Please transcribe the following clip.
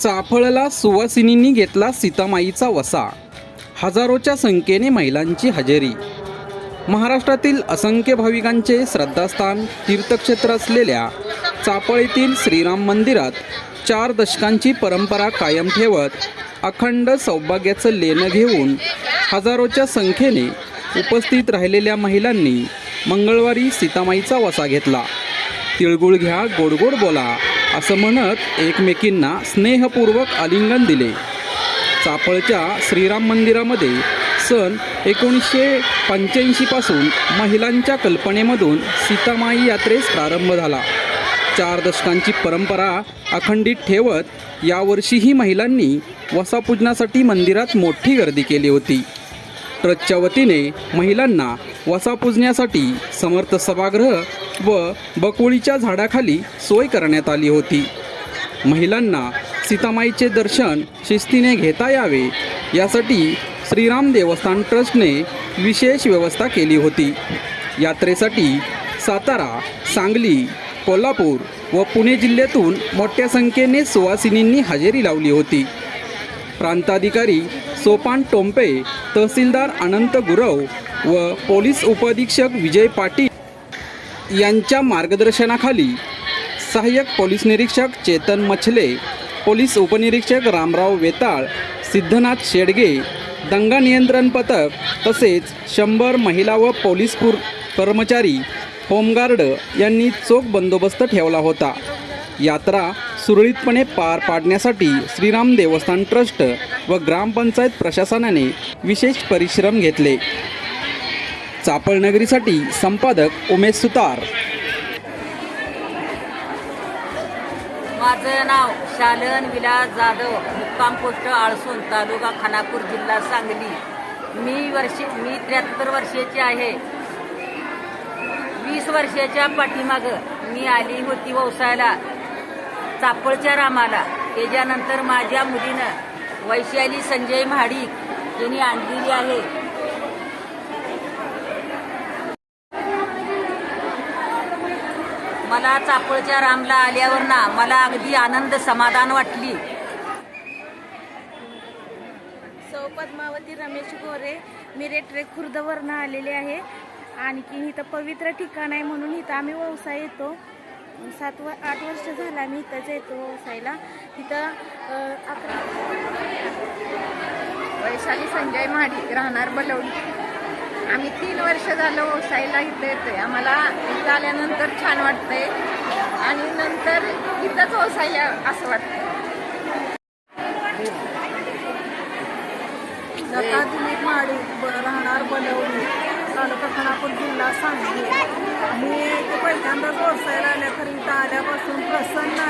चाफळला सुवासिनींनी घेतला सीतामाईचा वसा. हजारोच्या संख्येने महिलांची हजेरी. महाराष्ट्रातील असंख्य भाविकांचे श्रद्धास्थान तीर्थक्षेत्र असलेल्या चाफळ येथील श्रीराम मंदिरात चार दशकांची परंपरा कायम ठेवत अखंड सौभाग्याचं लेणं घेऊन हजारोच्या संख्येने उपस्थित राहिलेल्या महिलांनी मंगळवारी सीतामाईचा वसा घेतला. तिळगुळ घ्या गोडगोड बोला. असं म्हणत एकमेकींना स्नेहपूर्वक आलिंगन दिले. चापळच्या श्रीराम मंदिरामध्ये सन एकोणीसशे पंच्याऐंशीपासून महिलांच्या कल्पनेमधून सीतामाई यात्रेस प्रारंभ झाला. चार दशकांची परंपरा अखंडित ठेवत यावर्षीही महिलांनी वसापूजनासाठी मंदिरात मोठी गर्दी केली होती. ट्रस्टच्या वतीने महिलांना वसापूजण्यासाठी समर्थ सभागृह व बकोळीच्या झाडाखाली सोय करण्यात आली होती. महिलांना सीतामाईचे दर्शन शिस्तीने घेता यावे यासाठी श्रीराम देवस्थान ट्रस्टने विशेष व्यवस्था केली होती. यात्रेसाठी सातारा सांगली कोल्हापूर व पुणे जिल्ह्यातून मोठ्या संख्येने सुवासिनींनी हजेरी लावली होती. प्रांताधिकारी सोपान टोंपे तहसीलदार अनंत गुरव व पोलीस उपअधीक्षक विजय पाटील यांच्या मार्गदर्शनाखाली सहाय्यक पोलीस निरीक्षक चेतन मछले पोलीस उपनिरीक्षक रामराव वेताळ सिद्धनाथ शेडगे दंगा नियंत्रण पथक तसेच शंभर महिला व पोलीस पूर कर्मचारी होमगार्ड यांनी चोख बंदोबस्त ठेवला होता. यात्रा सुरळीतपणे पार पाडण्यासाठी श्रीराम देवस्थान ट्रस्ट व ग्रामपंचायत प्रशासनाने विशेष परिश्रम घेतले. चापळनगरीसाठी संपादक उमेश सुतार. माझं नाव शालन विलास जाधव मुक्काम पोस्ट आळसून तालुका खानापूर जिल्हा सांगली. मी वर्षे मी त्र्याहत्तर वर्षाची आहे. वीस वर्षाच्या पाठीमागं मी आली होती व्यवसायाला चापळच्या रामाला. त्याच्यानंतर माझ्या मुलीनं वैशाली संजय महाडिक यांनी आणलेली आहे. मला चापळच्या रामला आल्यावर ना मला अगदी आनंद समाधान वाटली. सौ पद्मावती रमेश गोरे मिरे ट्रेक खुर्दवरनं आलेले आहे. आणखी इथं पवित्र ठिकाण आहे म्हणून इथं आम्ही व्यवसाय येतो. सात व आठ वर्ष झालं आम्ही इथंच येतो व्यवसायला. इथं अं, अकरा वैशाली संजय महाडिक राहणार बलवडी आम्ही तीन वर्ष झालं ओसायला इथं येतोय. आम्हाला इथं आल्यानंतर छान वाटतंय. आणि नंतर इथंच हो ओसायला असं वाटतंय. लता दिलीप माडी ब- राहणार बलवडी तालुका खानापूर जिल्हा सांगली. मी पहिल्यांदाच हो व्यवसायाला आल्या इथं आल्यापासून प्रसन्न